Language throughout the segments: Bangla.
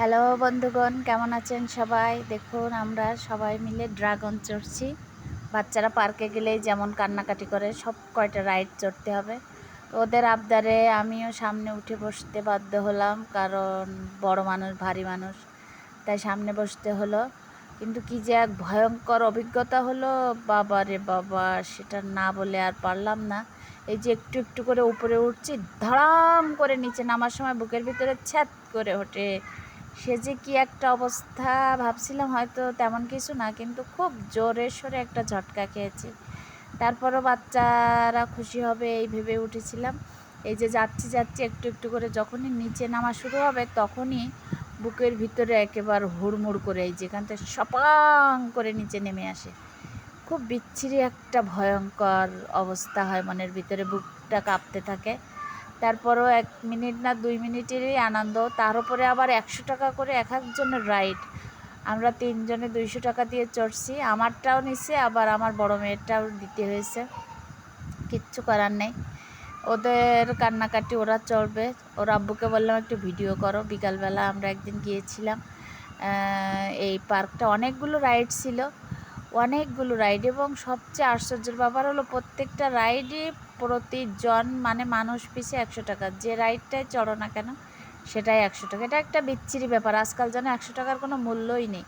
হ্যালো বন্ধুগণ, কেমন আছেন সবাই? দেখুন, আমরা সবাই মিলে ড্রাগন চড়ছি। বাচ্চারা পার্কে গেলেই যেমন কান্নাকাটি করে, সব কয়টা রাইড চড়তে হবে। ওদের আবদারে আমিও সামনে উঠে বসতে বাধ্য হলাম, কারণ বড় মানুষ, ভারী মানুষ, তাই সামনে বসতে হলো। কিন্তু কি যে এক ভয়ঙ্কর অভিজ্ঞতা হলো, বাবা রে বাবা, সেটা না বলে আর পারলাম না। এই যে একটু একটু করে উপরে উঠছি, ধড়াম করে নিচে নামার সময় বুকের ভিতরে ছ্যাত করে ওঠে। সে যে কি একটা অবস্থা ভাবছিলাম, হয়তো তেমন কিছু না, কিন্তু খুব জোরে সোরে একটা ঝটকা খেয়েছি। তারপরও বাচ্চারা খুশি হবে এই ভেবে উঠেছিলাম। এই যে যাচ্ছি যাচ্ছি, একটু একটু করে যখনই নিচে নামা শুরু হবে, তখনই বুকের ভিতরে একেবারে হুড়মুড় করে এই যেখান থেকে সপাং করে নিচে নেমে আসে। খুব বিচ্ছিরি একটা ভয়ঙ্কর অবস্থা হয় মনের ভিতরে, বুকটা কাঁপতে থাকে। তারপরও এক মিনিট না দুই মিনিটেরই আনন্দ। তার উপরে আবার একশো টাকা করে এক একজনের রাইড আমরা তিনজনে দুইশো টাকা দিয়ে চড়ছি। আমারটাও নিছে, আবার আমার বড় মেয়েরটাও দিতে হয়েছে। কিচ্ছু করার নেই। ওদের কান্নাকাটি ওরা চড়বে। ওর আব্বুকে বললাম, একটু ভিডিও করো। বিকালবেলা আমরা একদিন গিয়েছিলাম এই পার্কটা। অনেকগুলো রাইড ছিল। অনেকগুলো রাইড এবং সবচেয়ে আশ্চর্যের ব্যাপার হলো, প্রত্যেকটা রাইডই প্রতিজন মানে মানুষ পিছে একশো টাকা। যে রাইডটায় চড়ো না কেন, সেটাই একশো টাকা। এটা একটা বিচ্ছিরি ব্যাপার। আজকাল যেন একশো টাকার কোনো মূল্যই নেই।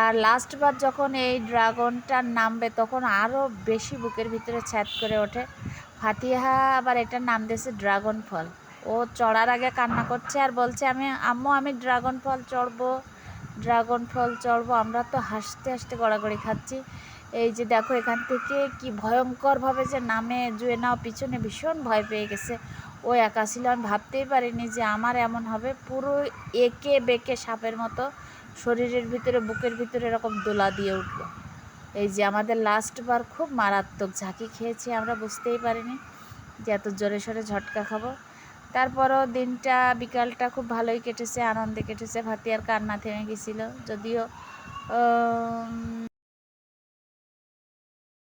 আর লাস্টবার যখন এই ড্রাগনটা নামবে, তখন আরও বেশি বুকের ভিতরে ছ্যাদ করে ওঠে। ফাতিহা আবার এটার নাম দিয়েছে ড্রাগন ফল। ও চড়ার আগে কান্না করছে আর বলছে, আমি, আম্মু, আমি ড্রাগন ফল চড়বো, ড্রাগন ফল চড়বো। আমরা তো হাসতে হাসতে গড়াগড়ি খাচ্ছি। এই যে দেখো এখান থেকে কি ভয়ঙ্করভাবে যে নামে জুয়ে নাও, পিছনে ভীষণ ভয় পেয়ে গেছে। ও একা ছিল, আমি ভাবতেই পারিনি যে আমার এমন হবে। পুরো একে বেঁকে সাপের মতো শরীরের ভিতরে, বুকের ভিতরে এরকম দোলা দিয়ে উঠল। এই যে আমাদের লাস্টবার খুব মারাত্মক ঝাঁকি খেয়েছি, আমরা বুঝতেই পারিনি যে এত জোরে সোরে ঝটকা খাব। তারপরও দিনটা, বিকালটা খুব ভালোই কেটেছে, আনন্দে কেটেছে। ভাতিয়ার কান্না থেমে গেছিল, যদিও